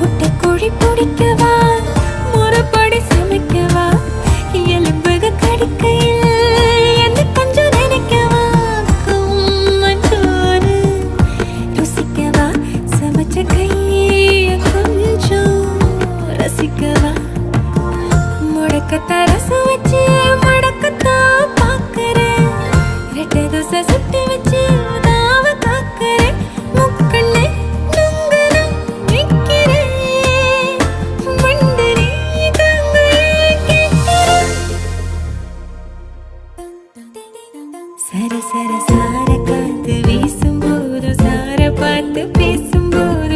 முட்டை குழி பிடிக்கவா? முறப்படி சமைக்கவா? எலும்புக கடிக்கையில் என்ன கொஞ்சம் நினைக்கவா? மஞ்சோறு ருசிக்கவா? சமைச்ச கையை கொஞ்சம் ரசிக்கவா? முடக்கத்த ரசம் வச்சு சர சர சார காத்து வீசும் போதும் சார பார்த்து பேசும் போதும்